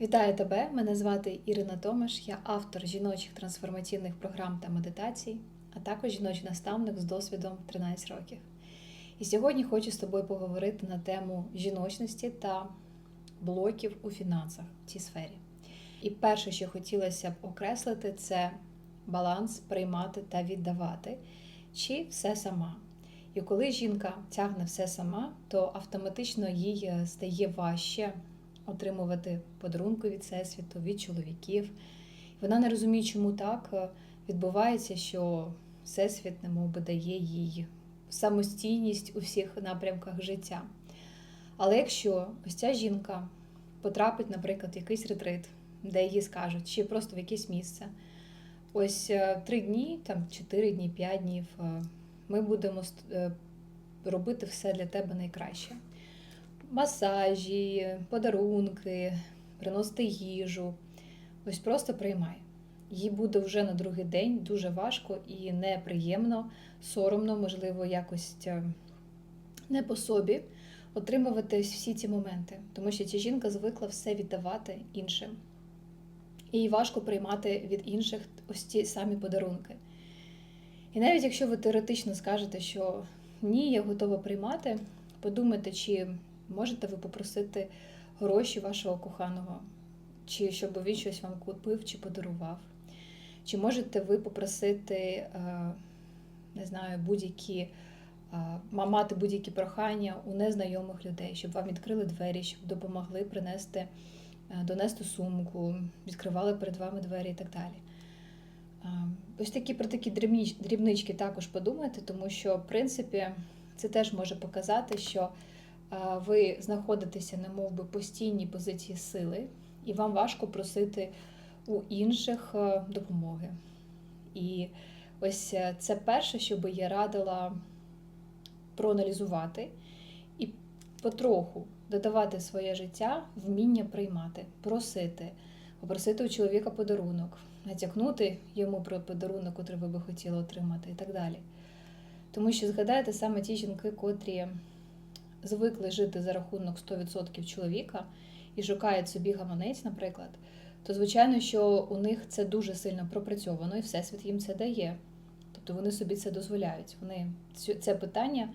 Вітаю тебе! Мене звати Ірина Томаш, я автор жіночих трансформаційних програм та медитацій, а також жіночий наставник з досвідом 13 років. І сьогодні хочу з тобою поговорити на тему жіночності та блоків у фінансах в цій сфері. І перше, що хотілося б окреслити, це баланс приймати та віддавати, чи все сама. І коли жінка тягне все сама, то автоматично їй е, стає важче отримувати подарунки від всесвіту, від чоловіків. Вона не розуміє, чому так е, відбувається, що всесвіт немов би дає їй самостійність у всіх напрямках життя. Але якщо ось ця жінка потрапить, наприклад, в якийсь ретрит, де їй скажуть, чи просто в якесь місце, ось е, три дні, там чотири дні, п'ять днів, е, ми будемо робити все для тебе найкраще масажі, подарунки, приносити їжу. Ось просто приймай. Їй буде вже на другий день дуже важко і неприємно, соромно, можливо, якось е, не по собі отримувати всі ці моменти, тому що ця жінка звикла все віддавати іншим. І їй важко приймати від інших ось ті самі подарунки. І навіть якщо ви теоретично скажете, що ні, я готова приймати, подумайте, чи Можете ви попросити гроші вашого коханого, чи щоб він щось вам купив чи подарував. Чи можете ви попросити, е, не знаю, будь-які е, мати будь-які прохання у незнайомих людей, щоб вам відкрили двері, щоб допомогли принести, е, донести сумку, відкривали перед вами двері і так далі. Ось такі про такі дрібнички також подумайте, тому що, в принципі, це теж може показати, що ви знаходитеся, не мов постійній позиції сили, і вам важко просити у інших е, допомоги. І ось е, це перше, що би я радила проаналізувати і потроху додавати в своє життя вміння приймати, просити, попросити у чоловіка подарунок, натякнути йому про подарунок, який ви би хотіли отримати, і так далі. Тому що згадайте саме ті жінки, котрі звикли жити за рахунок 100% чоловіка і шукають собі гаманець, наприклад, то звичайно, що у них це дуже сильно пропрацьовано, і всесвіт їм це дає. Тобто вони собі це дозволяють. Вони це питання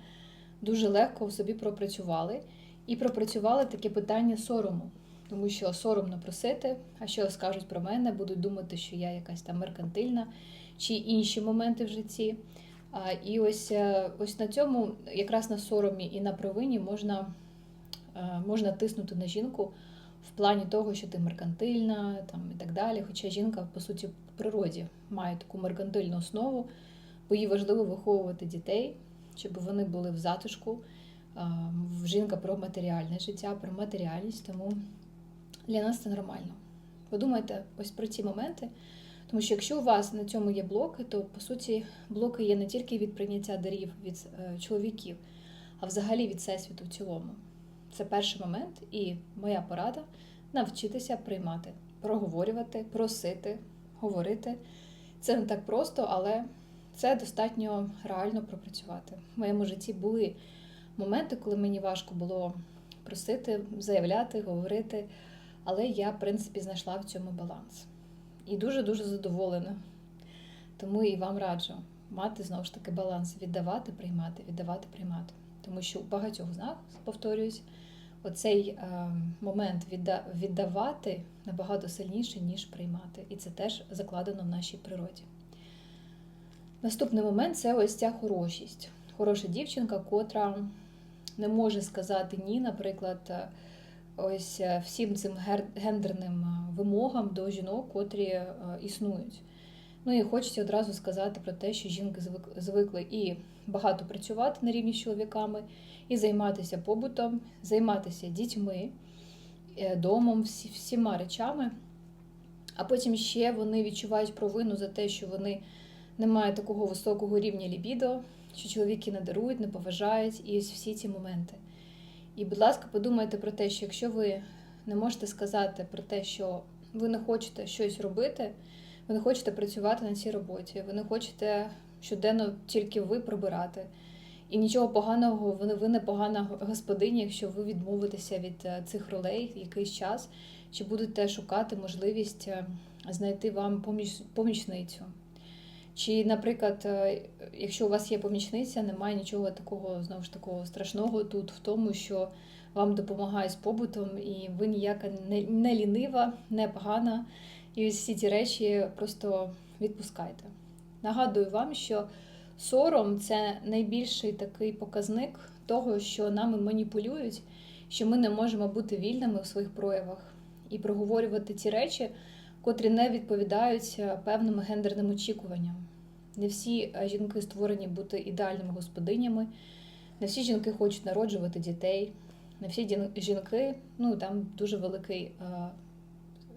дуже легко в собі пропрацювали і пропрацювали таке питання сорому. Тому що соромно просити, а що скажуть про мене, будуть думати, що я якась там меркантильна чи інші моменти в житті. І ось е, ось на цьому, якраз на соромі і на провині можна е, можна тиснути на жінку в плані того, що ти меркантильна там, і так далі. Хоча жінка, по суті, в природі має таку меркантильну основу, бо їй важливо виховувати дітей, щоб вони були в затишку. Жінка про матеріальне життя, про матеріальність, тому для нас це нормально. Подумайте ось про ці моменти. Тому що якщо у вас на цьому є блоки, то по суті блоки є не тільки від прийняття дарів від е, чоловіків, а взагалі від всесвіту в цілому. Це перший момент, і моя порада навчитися приймати, проговорювати, просити, говорити. Це не так просто, але це достатньо реально пропрацювати. В моєму житті були моменти, коли мені важко було просити, заявляти, говорити, але я, в принципі, знайшла в цьому баланс і дуже-дуже задоволена. Тому і вам раджу мати знову ж таки баланс, віддавати, приймати, віддавати, приймати. Тому що у багатьох з нас, повторююсь, оцей е, момент відда, віддавати набагато сильніше, ніж приймати. І це теж закладено в нашій природі. Наступний момент це ось ця хорошість. Хороша дівчинка, котра не може сказати ні, наприклад ось е, всім цим гендерним е, вимогам до жінок, котрі е, існують. Ну і хочеться одразу сказати про те, що жінки звикли і багато працювати на рівні з чоловіками, і займатися побутом, займатися дітьми, домом, всі, всіма речами. А потім ще вони відчувають провину за те, що вони не мають такого високого рівня лібідо, що чоловіки не дарують, не поважають, і ось всі ці моменти. І, будь ласка, подумайте про те, що якщо ви не можете сказати про те, що ви не хочете щось робити, ви не хочете працювати на цій роботі, ви не хочете щоденно тільки ви пробирати. І нічого поганого, ви не погана господиня, якщо ви відмовитеся від е, цих ролей якийсь час, чи будете шукати можливість е, знайти вам поміч, помічницю. Чи, наприклад, е, якщо у вас є помічниця, немає нічого такого знову ж такого страшного тут в тому, що вам допомагає з побутом, і ви ніяка не, не лінива, не погана, і всі ці речі просто відпускайте. Нагадую вам, що сором це найбільший такий показник того, що нами маніпулюють, що ми не можемо бути вільними в своїх проявах і проговорювати ті речі, котрі не відповідають е, певним гендерним очікуванням. Не всі е, жінки створені бути ідеальними господинями, не всі жінки хочуть народжувати дітей, не всі жінки, ну там дуже великий е,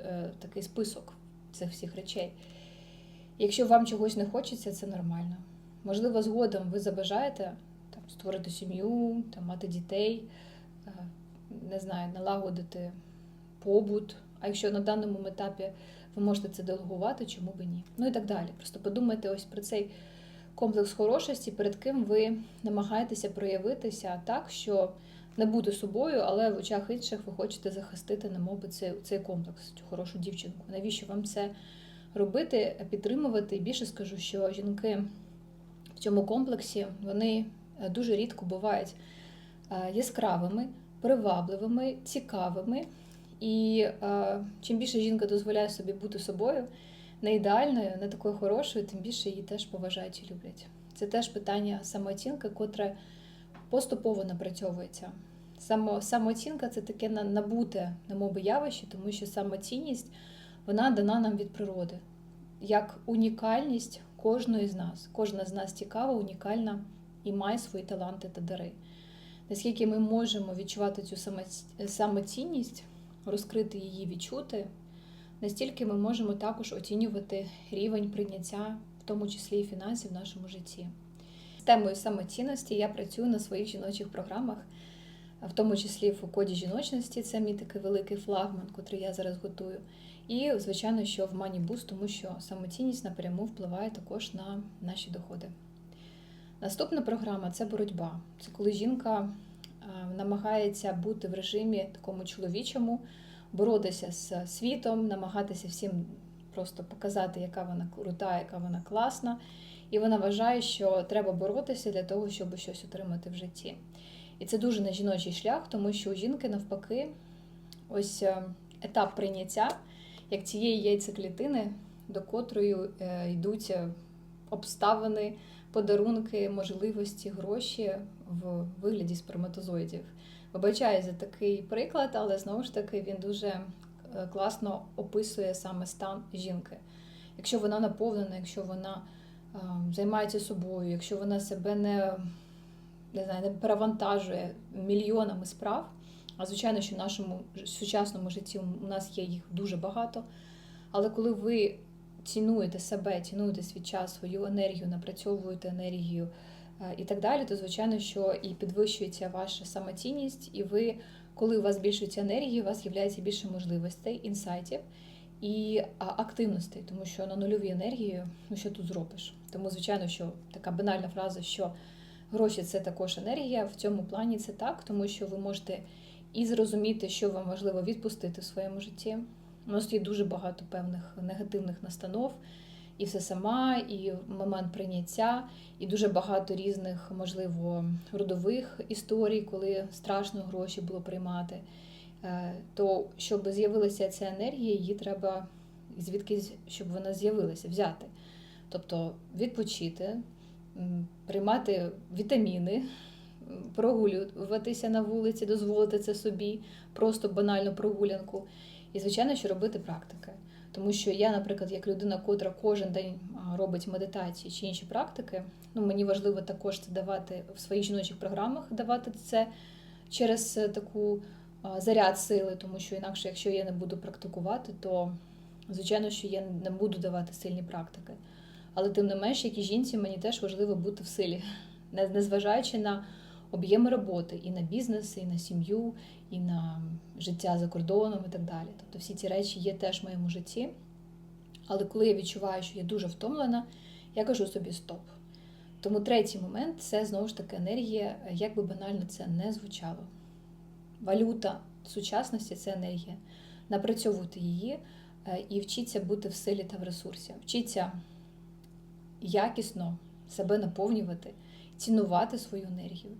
е, такий список цих всіх речей. Якщо вам чогось не хочеться, це нормально. Можливо, згодом ви забажаєте там, створити сім'ю, там, мати дітей, е, не знаю, налагодити побут. А якщо на даному етапі ви можете це делегувати, чому би ні? Ну і так далі. Просто подумайте ось про цей комплекс хорошості, перед ким ви намагаєтеся проявитися так, що не бути собою, але в очах інших ви хочете захистити, немовби цей, цей комплекс, цю хорошу дівчинку. Навіщо вам це робити, підтримувати? І більше скажу, що жінки в цьому комплексі вони е, дуже рідко бувають е, яскравими, привабливими, цікавими. І е, чим більше жінка дозволяє собі бути собою, не ідеальною, не такою хорошою, тим більше її теж поважають і люблять. Це теж питання самооцінки, котре поступово напрацьовується. Само, самооцінка це таке на- набуте, немоби явище, тому що самоцінність вона дана нам від природи, як унікальність кожної з нас. Кожна з нас цікава, унікальна і має свої таланти та дари. Наскільки ми можемо відчувати цю самоцінність, розкрити її, відчути, настільки ми можемо також оцінювати рівень прийняття, в тому числі і фінансів в нашому житті. Темою самоцінності я працюю на своїх жіночих програмах, в тому числі в коді жіночності, це мій такий великий флагман, котрий я зараз готую. І, звичайно, що в Money Boost, тому що самоцінність напряму впливає також на наші доходи. Наступна програма це боротьба. Це коли жінка е, намагається бути в режимі такому чоловічому, боротися з світом, намагатися всім просто показати, яка вона крута, яка вона класна. І вона вважає, що треба боротися для того, щоб щось отримати в житті. І це дуже не жіночий шлях, тому що у жінки навпаки, ось е, етап прийняття, як цієї яйцеклітини, до котрої е, йдуть е, обставини, подарунки, можливості, гроші в вигляді сперматозоїдів. Вибачаю за такий приклад, але знову ж таки він дуже класно описує саме стан жінки. Якщо вона наповнена, якщо вона займається собою, якщо вона себе не, не, знаю, не перевантажує мільйонами справ, а звичайно, що в нашому сучасному житті у нас є їх дуже багато. Але коли ви цінуєте себе, цінуєте свій час, свою енергію, напрацьовуєте енергію е, і так далі, то звичайно, що і підвищується ваша самоцінність, і ви, коли у вас збільшується енергія, у вас з'являється більше можливостей, інсайтів і а, активностей, тому що на нульовій енергії, ну що тут зробиш? Тому, звичайно, що така банальна фраза, що гроші це також енергія. В цьому плані це так, тому що ви можете і зрозуміти, що вам важливо відпустити в своєму житті. У нас є дуже багато певних негативних настанов, і все сама, і момент прийняття, і дуже багато різних, можливо, родових історій, коли страшно гроші було приймати. Е, То щоб з'явилася ця енергія, її треба звідки, щоб вона з'явилася, взяти. Тобто відпочити, приймати вітаміни, прогулюватися на вулиці, дозволити це собі, просто банальну прогулянку. І, звичайно, що робити практики. Тому що я, наприклад, як людина, котра кожен день робить медитації чи інші практики, ну мені важливо також це давати в своїх жіночих програмах, давати це через е, таку заряд сили, тому що інакше, якщо я не буду практикувати, то звичайно, що я не буду давати сильні практики. Але тим не менш, як і жінці, мені теж важливо бути в силі, незважаючи на об'єми роботи і на бізнес, і на сім'ю, і на життя за кордоном і так далі. Тобто всі ці речі є теж в моєму житті. Але коли я відчуваю, що я дуже втомлена, я кажу собі стоп. Тому третій момент це знову ж таки енергія, як би банально це не звучало. Валюта сучасності це енергія. напрацьовувати її е, і вчіться бути в силі та в ресурсі. Вчіться якісно себе наповнювати, цінувати свою енергію.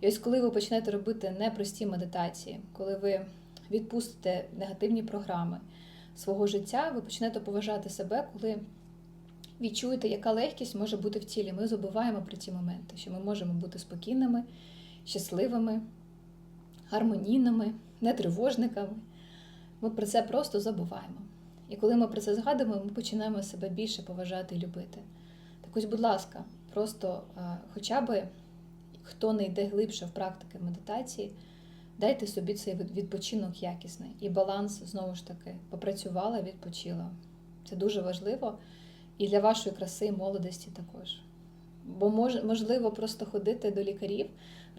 І ось коли ви почнете робити непрості медитації, коли ви відпустите негативні програми свого життя, ви почнете поважати себе, коли відчуєте, яка легкість може бути в тілі. Ми забуваємо про ці моменти, що ми можемо бути спокійними, щасливими, гармонійними, нетривожниками. Ми про це просто забуваємо. І коли ми про це згадуємо, ми починаємо себе більше поважати і любити. Так ось, будь ласка, просто е, хоча б хто не йде глибше в практики медитації, дайте собі цей відпочинок якісний. І баланс, знову ж таки, попрацювала, відпочила. Це дуже важливо і для вашої краси і молодості також. Бо можливо просто ходити до лікарів,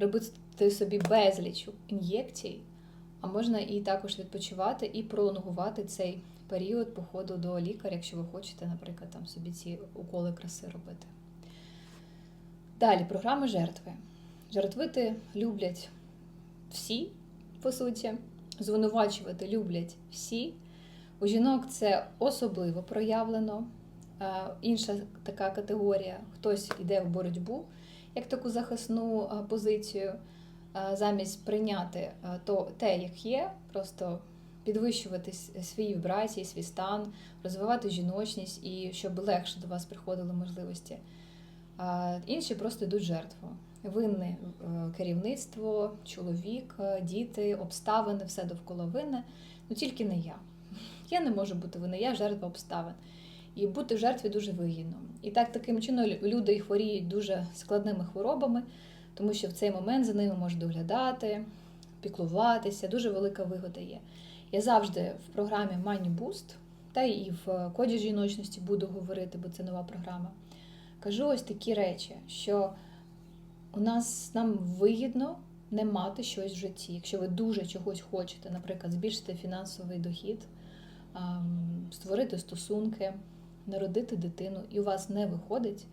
робити собі безліч ін'єкцій, а можна і також відпочивати і пролонгувати цей період походу до лікаря, якщо ви хочете, наприклад, там собі ці уколи краси робити. Далі, програма жертви. Жертвити люблять всі, по суті, звинувачувати люблять всі. У жінок це особливо проявлено. Інша така категорія: хтось йде в боротьбу як таку захисну позицію, замість прийняти то те, як є, просто підвищувати свої вібрації, свій стан, розвивати жіночність і щоб легше до вас приходили можливості. Інші просто йдуть жертву. Винне е, керівництво, чоловік, е, діти, обставини, все довкола винне. Ну тільки не я. Я не можу бути винна, я жертва обставин. І бути в жертві дуже вигідно. І так таким чином люди хворіють дуже складними хворобами, тому що в цей момент за ними можуть доглядати, піклуватися, дуже велика вигода є. Я завжди в програмі Money Boost, та і в коді жіночності буду говорити, бо це нова програма. Кажу ось такі речі, що у нас нам вигідно не мати щось в житті. Якщо ви дуже чогось хочете, наприклад, збільшити фінансовий дохід, створити стосунки, народити дитину, і у вас не виходить,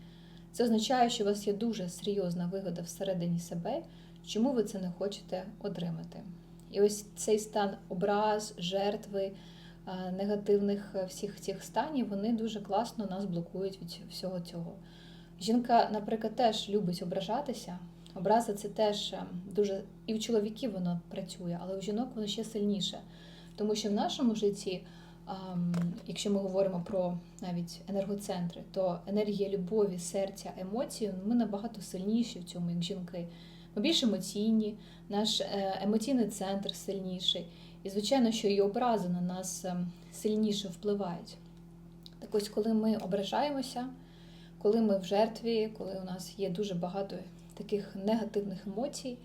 це означає, що у вас є дуже серйозна вигода всередині себе, чому ви це не хочете отримати. І ось цей стан образ, жертви, негативних всіх цих станів, вони дуже класно нас блокують від всього цього. Жінка, наприклад, теж любить ображатися. Образа це теж ем, дуже і в чоловіків воно працює, але у жінок воно ще сильніше. Тому що в нашому житті, якщо ми говоримо про навіть енергоцентри, то енергія любові, серця, емоцій, ми набагато сильніші в цьому, як жінки. Ми більш емоційні, наш е, емоційний центр сильніший. І, звичайно, що і образи на нас ем, сильніше впливають. Так ось, коли ми ображаємося коли ми в жертві, коли у нас є дуже багато таких негативних емоцій,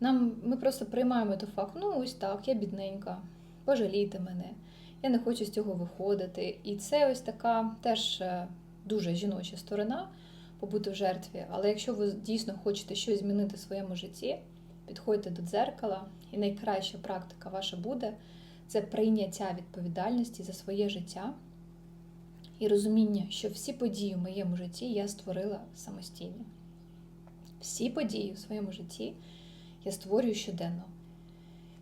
нам ми просто приймаємо той факт, ну ось так, я бідненька, пожалійте мене, я не хочу з цього виходити. І це ось така теж е, дуже жіноча сторона побути в жертві. Але якщо ви дійсно хочете щось змінити в своєму житті, підходьте до дзеркала, і найкраща практика ваша буде це прийняття відповідальності за своє життя і розуміння, що всі події в моєму житті я створила самостійно. Всі події в своєму житті я створюю щоденно.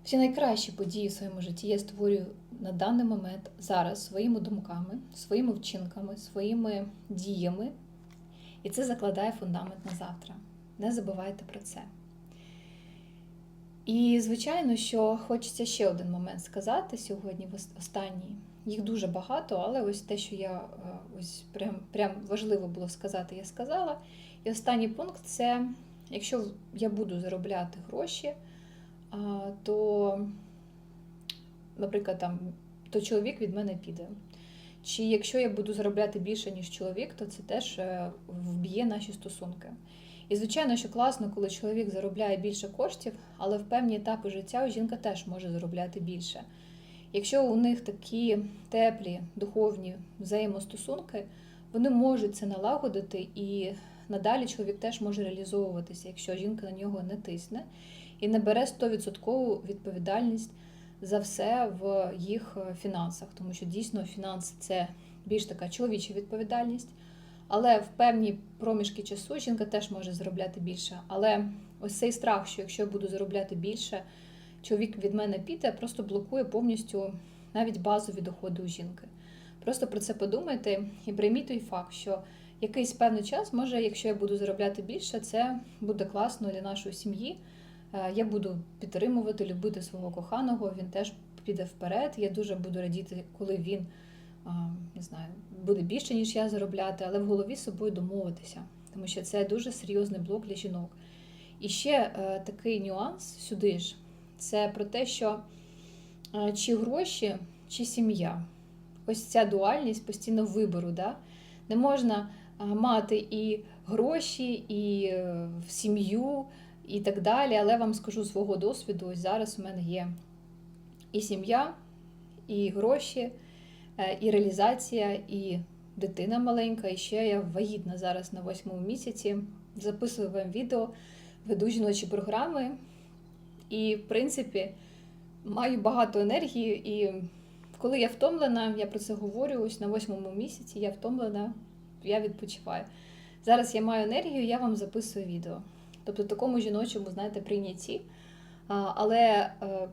Всі найкращі події в своєму житті я створюю на даний момент зараз своїми думками, своїми вчинками, своїми діями. І це закладає фундамент на завтра. Не забувайте про це. І, звичайно, що хочеться ще один момент сказати сьогодні, в останній. Їх дуже багато, але ось те, що я е, ось прям прям важливо було сказати, я сказала. І останній пункт це якщо я буду заробляти гроші, то, наприклад, там, то чоловік від мене піде. Чи якщо я буду заробляти більше, ніж чоловік, то це теж е, вб'є наші стосунки. І, звичайно, що класно, коли чоловік заробляє більше коштів, але в певні етапи життя жінка теж може заробляти більше. Якщо у них такі теплі духовні взаємостосунки, вони можуть це налагодити, і надалі чоловік теж може реалізовуватися, якщо жінка на нього не тисне і не бере 100% відповідальність за все в їх фінансах, тому що дійсно фінанси це більш така чоловіча відповідальність. Але в певні проміжки часу жінка теж може заробляти більше. Але ось цей страх, що якщо я буду заробляти більше, чоловік від мене піде, просто блокує повністю навіть базові доходи у жінки. Просто про це подумайте і прийміть той факт, що якийсь певний час, може, якщо я буду заробляти більше, це буде класно для нашої сім'ї. Е, Я буду підтримувати, любити свого коханого, він теж піде вперед. Я дуже буду радіти, коли він не знаю, буде більше, ніж я заробляти, але в голові з собою домовитися, тому що це дуже серйозний блок для жінок. І ще е, такий нюанс сюди ж це про те, що е, чи гроші, чи сім'я. Ось ця дуальність постійно вибору. Да? Не можна мати і гроші, і сім'ю, і так далі. Але вам скажу свого досвіду, ось зараз у мене є і сім'я, і гроші, е, і реалізація, і дитина маленька, і ще я вагітна зараз на восьмому місяці. Записую вам відео, веду жіночі програми. І, в принципі, маю багато енергії. І коли я втомлена, я про це говорю ось на восьмому місяці, я втомлена, я відпочиваю. Зараз я маю енергію, я вам записую відео. Тобто такому жіночому, знаєте, прийнятті. Але е,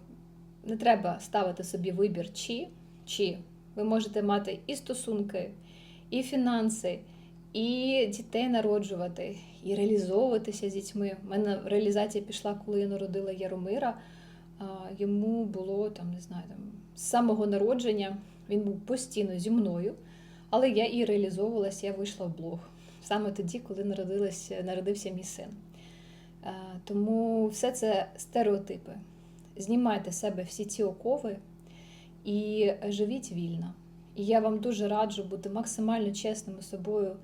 не треба ставити собі вибір чи, чи. Ви можете мати і стосунки, і фінанси, і дітей народжувати, і реалізовуватися з дітьми. У мене реалізація пішла, коли я народила Яромира. Йому було там, не знаю, там, з самого народження він був постійно зі мною, але я і реалізовувалася, я вийшла в блог саме тоді, коли народилась, народився мій син. Е, Тому все це стереотипи. Знімайте з себе всі ці окови і живіть вільно. І я вам дуже раджу бути максимально чесними собою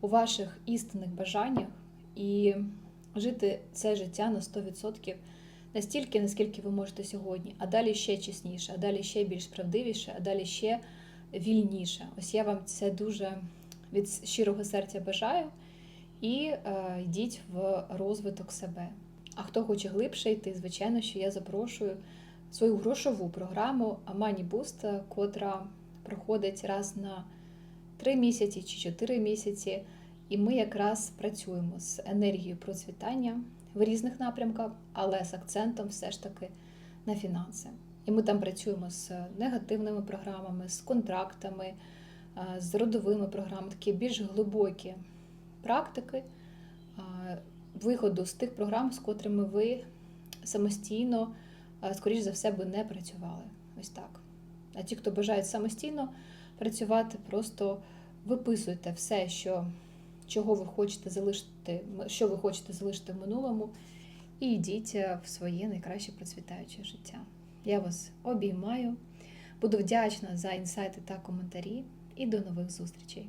у ваших істинних бажаннях і жити це життя на 100% настільки, наскільки ви можете сьогодні, а далі ще чесніше, а далі ще більш правдивіше, а далі ще вільніше. Ось я вам це дуже від щирого серця бажаю. І е, йдіть в розвиток себе. А хто хоче глибше йти, звичайно, що я запрошую свою грошову програму Money Boost, котра проходить раз на 3 місяці чи 4 місяці. І ми якраз працюємо з енергією процвітання в різних напрямках, але з акцентом все ж таки на фінанси. І ми там працюємо з негативними програмами, з контрактами, е, з родовими програмами, такі більш глибокі практики виходу з тих програм, з котрими ви самостійно, скоріш за все, би не працювали. Ось так. А ті, хто бажають самостійно працювати, просто виписуйте все, що, чого ви хочете залишити, що ви хочете залишити в минулому, і йдіть в своє найкраще процвітаюче життя. Я вас обіймаю, буду вдячна за інсайти та коментарі, і до нових зустрічей!